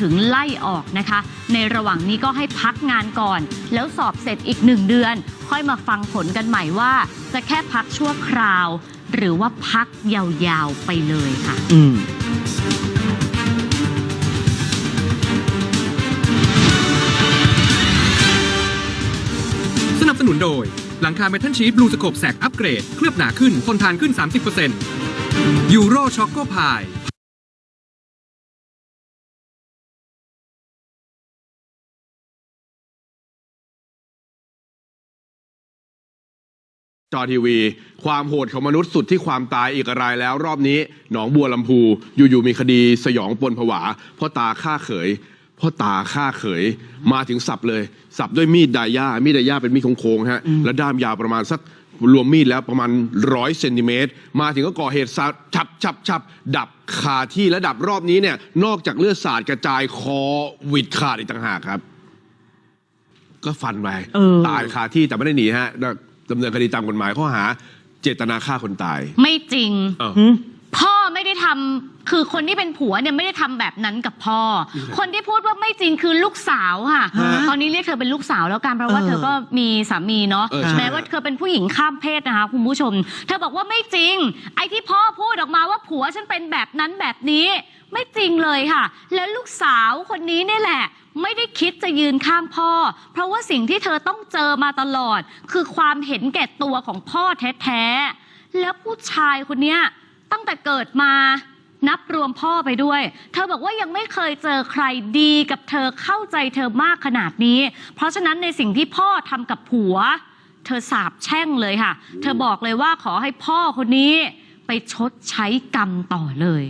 ถึงไล่ออกนะคะ ในระหว่างนี้ก็ให้พักงานก่อน แล้วสอบเสร็จอีกหนึ่งเดือน ค่อยมาฟังผลกันใหม่ว่า จะแค่พักชั่วคราว หรือว่าพักยาวๆไปเลยค่ะ อืมสนับสนุนโดย หลังคาเมทัลชีทบลูสโคปแสกอัปเกรด เคลือบหนาขึ้นทนทานขึ้น 30%ยูโรช็อกโกพาย จอทีวี ความโหดของมนุษย์สุดที่ความตายอีกรายแล้ว รอบนี้หนองบัวลำพูอยู่ๆมีคดีสยองปนผวาพ่อตาฆ่าเขยพ่อตาฆ่าเขยมาถึงสับเลย สับด้วยมีดไดย่ามีดไดย่าเป็นมีดโค้งๆฮะและด้ามยาวประมาณสักรวมมีดแล้วประมาณร้อยเซนติเมตรมาถึงก็ก่อเหตุสาดฉับฉับฉับดับคาที่และดับรอบนี้เนี่ยนอกจากเลือดสาดกระจายคอหวิดขาดอีกต่างหากครับ ก็ฟันไปเออตายคาที่แต่ไม่ได้หนีฮะ ดำเนินคดีตามกฎหมายข้อหา เจตนาฆ่าคนตาย ไม่จริง อ้าวหืมพ่อไม่ได้ ทำคือคนที่เป็นผัวเนี่ยไม่ได้ทำแบบนั้นกับพ่อ คนที่พูดว่าไม่จริงคือลูกสาวค่ะฮะตอนนี้เรียกเธอเป็นลูกสาวแล้วกันเพราะว่าเออเธอก็มีสามีเนาะเออใช่แม้ว่าเธอเป็นผู้หญิงข้ามเพศนะคะคุณผู้ชม เธอบอกว่าไม่จริง ไอ้ที่พ่อพูดออกมาว่าผัวฉันเป็นแบบนั้นแบบนี้ ไม่จริงเลยค่ะ แล้วลูกสาวคนนี้เนี่ยแหละไม่ได้คิดจะยืนข้างพ่อ เพราะว่าสิ่งที่เธอต้องเจอมาตลอด คือความเห็นแก่ตัวของพ่อแท้ๆ แล้วผู้ชายคนเนี้ย ตั้งแต่เกิดมานับรวมพ่อไปด้วย เธอบอกว่ายังไม่เคยเจอใครดีกับเธอเข้าใจเธอมากขนาดนี้ เพราะฉะนั้นในสิ่งที่พ่อทำกับผัว เธอสาบแช่งเลยค่ะ เธอบอกเลยว่าขอให้พ่อคนนี้ไปชดใช้กรรมต่อเลย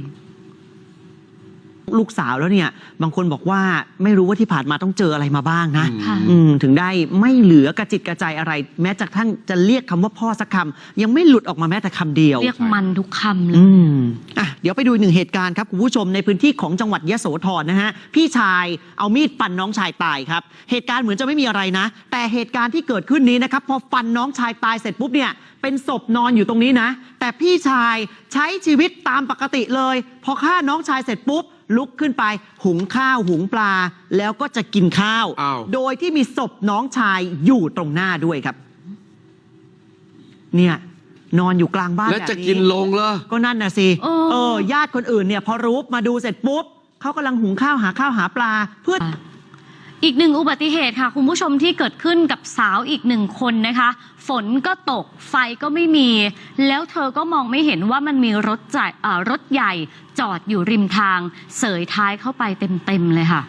ลูกสาวแล้วเนี่ย บางคนบอกว่าไม่รู้ว่าที่ผ่านมาต้องเจออะไรมาบ้างนะค่ะ อืมถึงได้ไม่เหลือกระจิตกระใจอะไร แม้จะทั้งจะเรียกคำว่าพ่อสักคำยังไม่หลุดออกมาแม้แต่คำเดียว เรียกมันทุกคำเลอืยมอะเดี๋ยวไปดูอีกหนึ่งเหตุการณ์ครับคุณผู้ชมในพื้นที่ของจังหวัดยโสธรนะฮะ พี่ชายเอามีดฟันน้องชายตายครับ เหตุการณ์เหมือนจะไม่มีอะไรนะ แต่เหตุการณ์ที่เกิดขึ้นนี้นะครับ พอฟันน้องชายตายเสร็จปุ๊บเนี่ยเป็นศพนอนอยู่ตรงนี้นะ แต่พี่ชายใช้ชีวิตตามปกติเลย พอฆ่าน้องชายเสร็จปุ๊บ ลุกขึ้นไปหุงข้าวหุงปลา แล้วก็จะกินข้าว อ้าว โดยที่มีศพน้องชายอยู่ตรงหน้าด้วยครับ เนี่ย นอนอยู่กลางบ้านแล้วบบจะกินลงเหรอ ก็นั่นน่ะสิ เออ เออ ญาติคนอื่นเนี่ย พอรู้มาดูเสร็จปุ๊บ เขากำลังหุงข้าวหาข้าวหาปลา เพื่อ อีกหนึ่งอุบัติเหตุค่ะ คุณผู้ชมที่เกิดขึ้นกับสาวอีกหนึ่งคนนะคะ ฝนก็ตกไฟก็ไม่มี แล้วเธอก็มองไม่เห็นว่ามันมีรถจ่ายรถใหญ่จอดอยู่ริมทาง เสยท้ายเข้าไปเต็มๆเลยค่ะ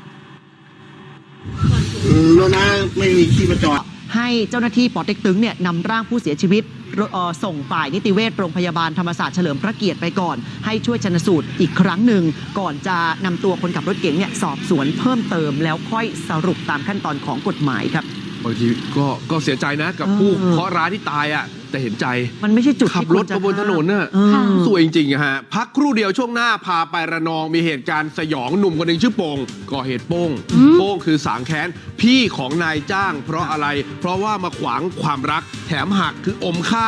รถน้าไม่มีที่มาจอด ให้เจ้าหน้าที่ปอเต็กตึงเนี่ยนำร่างผู้เสียชีวิตเอ่อส่งฝ่ายนิติเวชโรงพยาบาลธรรมศาสตร์เฉลิมพระเกียรติไปก่อน ให้ช่วยชนสูตรอีกครั้งหนึ่ง ก่อนจะนำตัวคนขับรถเก๋งเนี่ยสอบสวนเพิ่มเติมแล้วค่อยสรุปตามขั้นตอนของกฎหมายครับบางทีก็ก็เสียใจนะกับเออผู้เคราะห์ร้ายที่ตายอะ แต่เห็นใจ มันไม่ใช่จุดขับที่รควถจะมาบนถนนน่ะเออค่ะสวยจริงๆอะฮะ พักครู่เดียวช่วงหน้าพาไประนองมีเหตุการณ์สยองหนุ่มคนหนึ่งชื่อโป่งก่อเหตุโป้งอืมโป้งคือสางแค้นพี่ของนายจ้าง เพราะอะไร เพราะว่ามาขวางความรักแถมหักคืออมค่า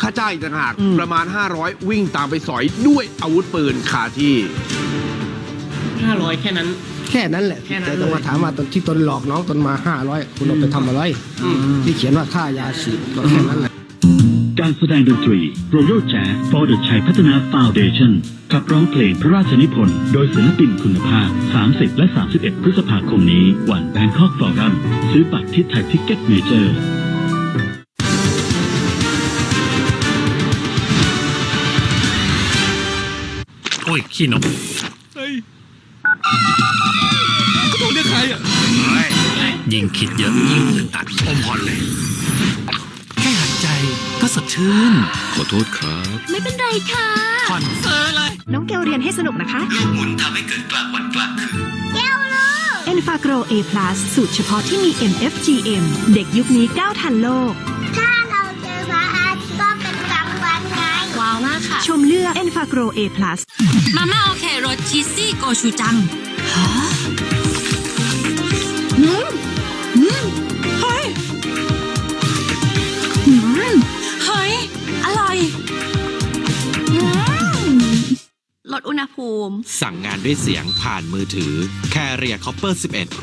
ค่าจ้างอีกต่างหากอืมประมาณ 500 วิ่งตามไปสอยด้วยอาวุธปืนคาที่ ห้าร้อยแค่นั้น แค่นั้นแหละแค่นั้นแต่ต้องมาถามว่าตอนที่ตนหลอกน้องตนมาห้าร้อยคุณเอาไปทำอะไรที่เขียนว่าค่ายาฉีดก็แค่นั้นแหละ การแสดงดนตรี Royal Jazz for the ชัยพัฒนา Foundation ขับร้องเพลงพระราชนิพนธ์โดยศิลปินคุณภาพ 30 และ 31 พฤษภาคมนี้ วัน Bangkok Forum ซื้อบัตรที่ไทยทิกเก็ตเมเจอร์โอ้ย ขี้นกโทรเรียกใครอะยิ่งคิดเยอะยิ่งอึดอัดอมพรเลย ชื่น ขอโทษครับ ไม่เป็นไรค่ะผ่อนเซอร์เลย น้องแก้วเรียนให้สนุกนะคะหมุนทำให้เกิดกลางวันกลางคืน e n f a g r o A+ สูตรเฉพาะที่มี MFGM เด็กยุคนี้ก้าวทันโลก ถ้าเราเจอพระอาทิตย์ก็เป็นกลางวันไงว้าวมากค่ะ ชมเลือก e n f a g r o A+ มาม่าโอเครสชีสซี่โกชูจังเฮ้ย ดอุณหภูมิ สั่งงานด้วยเสียงผ่านมือถือ Carrier Copper 11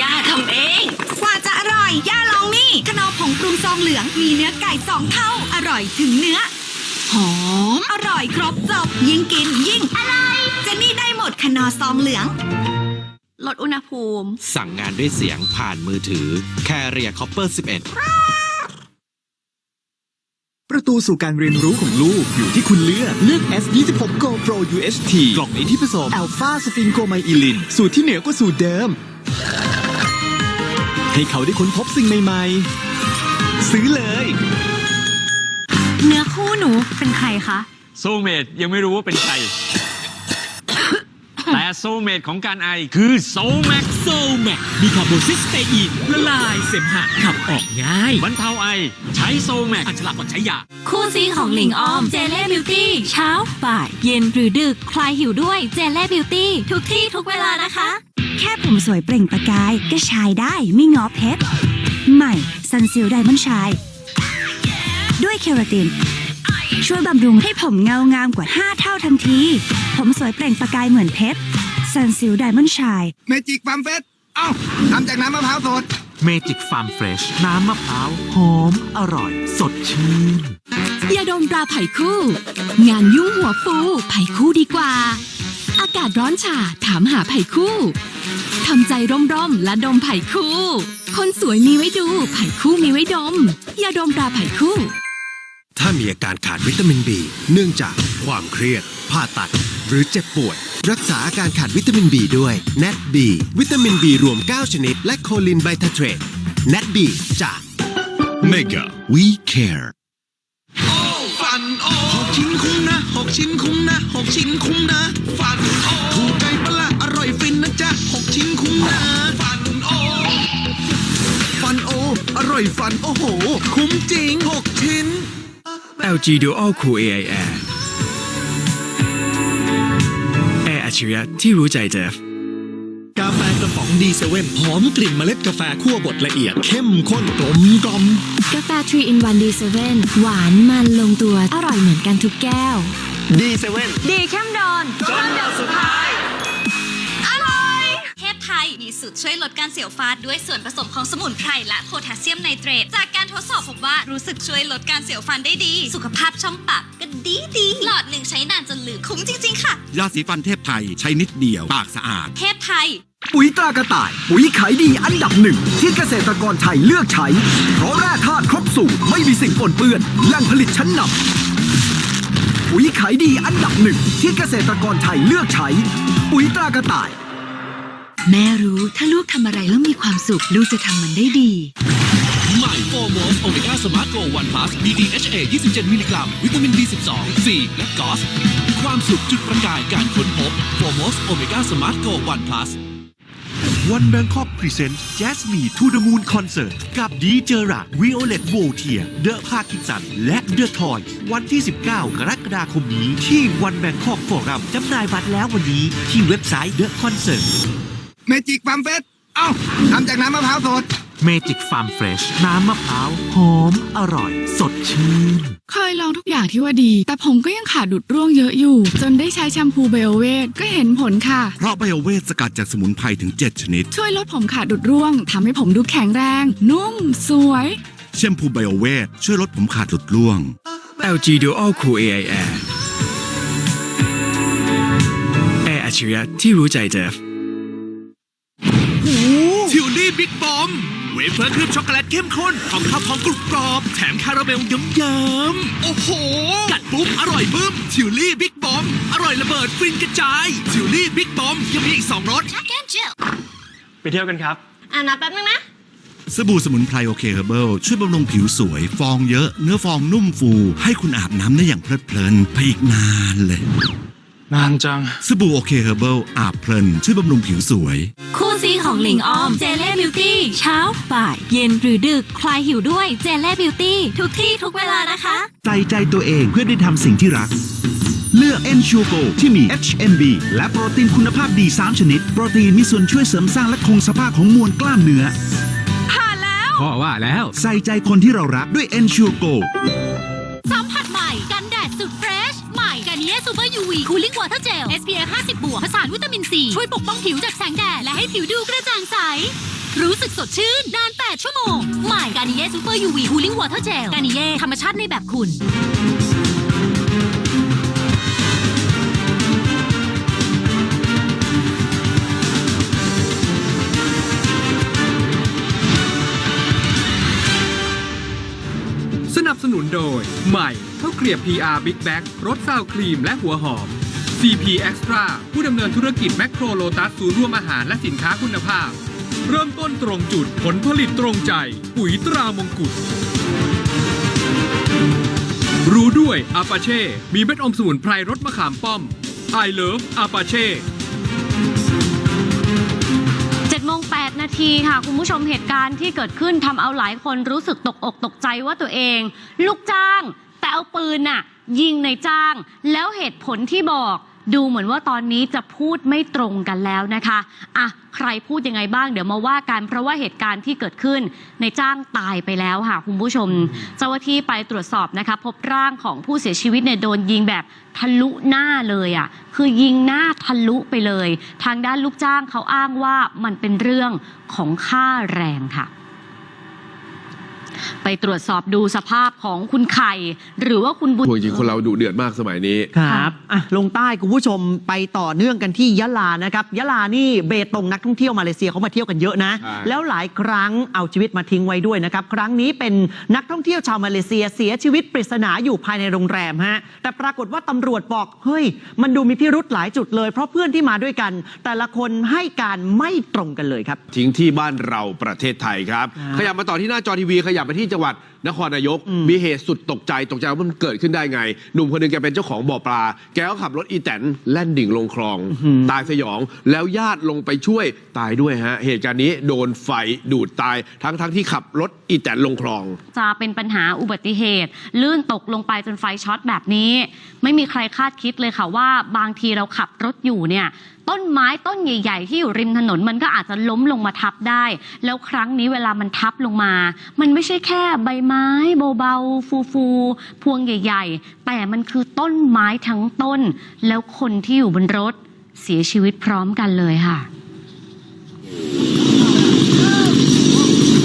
ย่าทำเอง กว่าจะอร่อย ย่าลองนี่ขนมผงปรุงซองเหลืองมีเนื้อไก่สองเท่า อร่อยถึงเนื้อ หอม อร่อยครบจบ ยิ่งกินยิ่งอร่อยเจนนี่ได้หมดขนอซองเหลือง ลดอุณหภูมิสั่งงานด้วยเสียงผ่านมือถือ Carrier Copper 11 ประตูสู่การเรียนรู้ของลูกอยู่ที่คุณเลือก เลือก S26 Go Pro UHT กล่องนี้ที่ผสม อัลฟาสฟิงโกไมอิลิน สูตรที่เหนือกว่าสูตรเดิม ให้เขาได้ค้นพบสิ่งใหม่ ๆ ซื้อเลย เนื้อคู่หนูเป็นใครคะ โซลเมดยังไม่รู้ว่าเป็นใคร แต่โซลเมดของการไอคือโซลแม็กโซแมกมีคาร์โบซิสเตอีนละลายเสมหะขับออกง่ายบรรเทาไอ ใช้โซลแม็กอันฉลาดกว่าใช้ยา คู่ซีของหลิงออมเจเล่บิวตี้เช้าบ่ายเย็นหรือดึกคลายหิวด้วยเจเล่บิวตี้ทุกที่ทุกเวลานะคะ แค่ผมสวยเปล่งประกายก็ชายได้ไม่งอเพชรใหม่ซันซิลไดมอนชาย ด้วยเคราตินช่วยบำรุงให้ผมเงางามกว่า 5 เท่าทันที ผมสวยเปล่งประกายเหมือนเพชร ซันซิลไดมอนชาย เมจิกฟาร์มเฟสเอ้าทำจากน้ำมะพร้าวสด เมจิกฟาร์มเฟรชน้ำมะพร้าว หอม อร่อย สดชื่น ยาดมตราไผ่คู่ งานยุ่งหัวฟูไผ่คู่ดีกว่า อากาศร้อนฉาถามหาไผ่คู่ทำใจร่มๆและดมไผ่คู่ คนสวยมีไว้ดูไผ่คู่มีไว้ดมยาดมตราไผ่คู่ ถ้ามีอาการขาดวิตามิน B เนื่องจากความเครียด ผ่าตัด หรือเจ็บป่วย รักษาอาการขาดวิตามิน B ด้วย NAT B วิตามิน B รวม 9 ชนิด และโคลินไบทาเทรต NAT B จาก Mega We Care ฟันโอหกชิ้นคุ้มนะหกชิ้นคุ้มนะหกชิ้นคุ้มนะ ฟันโอถูกใจปะละอร่อยฟินนะจ๊ะหกชิ้นคุ้มนะ ฟันโอฟันโออร่อยฟันโอ้โห คุ้มจริงหกชิ้น LG Dual Cool AI Air แอร์อัจฉริยะที่รู้ใจเจฟกาแฟกระป๋องดีเซเว่นหอมกลิ่นเมล็ดกาแฟคั่วบดละเอียด เข้มข้นกลมกล่อมกาแฟ3 in 1 D7 หวานมันลงตัวอร่อยเหมือนกันทุกแก้ว ดีเซเว่นดีเข้มดอนจนเดียวสุดท้ พไทยมีสูตรช่วยลดการเสียวฟาดด้วยส่วนผสมของสมุนไพรและโพแทสเซียมไนเตรตจากการทดสอบพบว่ารู้สึกช่วยลดการเสียวฟันได้ดี สุขภาพช่องปากก็ดีดีหลอดหนึ่งใช้นานจนลืมคุ้มจริง ๆ ค่ะ ยาสีฟันเทพไทยใช้นิดเดียว ปากสะอาด เทพไทย ปุ๋ยตรากระต่าย ปุ๋ยขายดีอันดับหนึ่ง ที่เกษตรกรไทยเลือกใช้ เพราะแร่ธาตุครบสูตรไม่มีสิ่งปนเปื้อนแหล่งผลิตชั้นนำปุ๋ยขายดีอันดับหนึ่งที่เกษตรกรไทยเลือกใช้ ปุ๋ยตรากระต่าย แม่รู้ถ้าลูกทำอะไรแล้วมีความสุข ลูกจะทำมันได้ดีใหม่โฟโมสโอเมก้าสมาร์ทโกวันพลัส BDHA 27 มิลลิกรัม วิตามิน B12 C และกอส ความสุขจุดประกายการค้นพบโฟโมสโอเมก้าสมาร์ทโกวันพลัสวันแบงคอกพรีเซนต์ Jasmine to the Moon Concert กับดีเจอรักวิโอเลตโวเทีย เดอะพาคินสัน และเดอะทอย วันที่ 19 กรกฎาคมนี้ ที่วันแบงคอกฟอรัมจำหน่ายบัตรแล้ววันนี้ ที่เว็บไซต์ The Concert เมจิกฟาร์มเฟสเอ้าทำจากน้ำมะพร้าวสด เมจิกฟาร์มเฟรชน้ำมะพร้าวหอมอร่อย สดชื่น เคยลองทุกอย่างที่ว่าดี แต่ผมก็ยังขาดดุดร่วงเยอะอยู่ จนได้ใช้แชมพูไบโอเวทก็เห็นผลค่ะ เพราะไบโอเวทสกัดจากสมุนไพรถึง 7 ชนิด ช่วยลดผมขาดดุดร่วงทำให้ผมดูแข็งแรง นุ่ม สวย แชมพูไบโอเวทช่วยลดผมขาดหลุดร่วง LG Dual Cool AI Air แอร์อัจฉริยะที่รู้ใจเจฟทิว ลี่บิ๊กบอมเวเฟอร์เคลือบช็อกโกแลตเข้มข้นของข้าวทองกรุบกรอบ แถมคาราเมลเยิ้มๆโอ้โห กัดปุ๊บ อร่อยบึ้มทิวลี่บิ๊กบอม อร่อยระเบิดฟินกระจายทิวลี่บิ๊กบอมยังมีอีก2รสไปเที่ยวกันครับ อ่านะแป๊บนึงนะ สบู่สมุนไพรโอเคเฮอร์เบิลช่วยบำรุงผิวสวย ฟองเยอะ เนื้อฟองนุ่มฟู ให้คุณอาบน้ำได้อย่างเพลิดเพลินไปอีกนานเลย นานจัง สบู่โอเคเฮอร์เบิลอาบเพลินช่วยบำรุงผิวสวย คู่ซีของหลิงออมเจเล่บิวตี้เช้าบ่าย เย็นหรือดึกคลายหิวด้วยเจเล่บิวตี้ทุกที่ทุกเวลานะคะ ใส่ใจตัวเองเพื่อได้ทำสิ่งที่รัก เลือก e n s u r e Go ที่มี HMB และโปรตีนคุณภาพดี 3 ชนิด โปรตีนมีส่วนช่วยเสริมสร้างและคงสภาพของมวลกล้ามเนื้อผ่านแล้วพ่อว่าแล้ว ใส่ใจคนที่เรารักด้วย e n s u r e Go Cooling Water Gel SPF 50 บวกผสานวิตามินซีช่วยปกป้องผิวจากแสงแดด และให้ผิวดูกระจ่างใส รู้สึกสดชื่นนาน 8 ชั่วโมง ใหม่กานิเย่ซูเปอร์ยูวี Cooling Water Gel กานิเย่ธรรมชาติในแบบคุณ ลียบ PR Big Bag รสซาวครีมและหัวหอม CP Extra ผู้ดำเนินธุรกิจแมคโครโลตัสศูนย์รวมอาหารและสินค้าคุณภาพ เริ่มต้นตรงจุดผลผลิตตรงใจ ปุ๋ยตรามงกุฎรู้ด้วยอาปาเช่ มีเม็ดอมสมุนไพรรสมะขามป้อม I love อาปาเช่7โมง8นาทีค่ะ คุณผู้ชมเหตุการณ์ที่เกิดขึ้นทำเอาหลายคนรู้สึกตกอกตกใจว่าตัวเอง ลูกจ้าง แต่เอาปืนน่ะยิงในจ้าง แล้วเหตุผลที่บอกดูเหมือนว่าตอนนี้จะพูดไม่ตรงกันแล้วนะคะอะใครพูดยังไงบ้างเดี๋ยวมาว่ากันเพราะว่าเหตุการณ์ที่เกิดขึ้นในจ้างตายไปแล้วค่ะคุณผู้ชม เจ้าหน้าที่ไปตรวจสอบนะคะ พบร่างของผู้เสียชีวิตเนี่ยโดนยิงแบบทะลุหน้าเลยอะคือยิงหน้าทะลุไปเลย ทางด้านลูกจ้างเขาอ้างว่ามันเป็นเรื่องของค่าแรงค่ะ ไปตรวจสอบดูสภาพของคุณไข่ หรือว่าคุณบุญพวกจริงๆคนเราดุเดือดมากสมัยนี้ ครับอะลงใต้คุณผู้ชมไปต่อเนื่องกันที่ยะลานะครับยะลานี่เบตงนักท่องเที่ยวมาเลเซียเขามาเที่ยวกันเยอะนะ ใช่ แล้วหลายครั้งเอาชีวิตมาทิ้งไว้ด้วยนะครับ ครั้งนี้เป็นนักท่องเที่ยวชาวมาเลเซียเสียชีวิตปริศนาอยู่ภายในโรงแรมฮะแต่ปรากฏว่าตำรวจบอกเฮ้ย มันดูมีพิรุธหลายจุดเลย เพราะเพื่อนที่มาด้วยกัน แต่ละคนให้การไม่ตรงกันเลยครับ ทิ้งที่บ้านเราประเทศไทยครับครับขยับมาต่อที่หน้าจอทีวีขยับไปที่จังหวัดนครนายกอืมมีเหตุสุดตกใจตกใจว่ามันเกิดขึ้นได้ไง หนุ่มคนหนึงแกเป็นเจ้าของบ่อปลา แกก็ขับรถอีแตนแล่นดิ่งลงคลอง ตายสยองแล้วญาติลงไปช่วยตายด้วยฮะ เหตุการณ์นี้โดนไฟดูดตายทั้งทั้งที่ขับรถอีแตนลงคลอง จะเป็นปัญหาอุบัติเหตุ ลื่นตกลงไปจนไฟช็อตแบบนี้ ไม่มีใครคาดคิดเลยค่ะว่า บางทีเราขับรถอยู่เนี่ย ต้นไม้ต้นใหญ่ ๆ ที่อยู่ริมถนนมันก็อาจจะล้มลงมาทับได้ แล้วครั้งนี้เวลามันทับลงมา มันไม่ใช่แค่ใบไม้เบาๆฟูๆพวงใหญ่ ๆ แต่มันคือต้นไม้ทั้งต้น แล้วคนที่อยู่บนรถเสียชีวิตพร้อมกันเลยค่ะ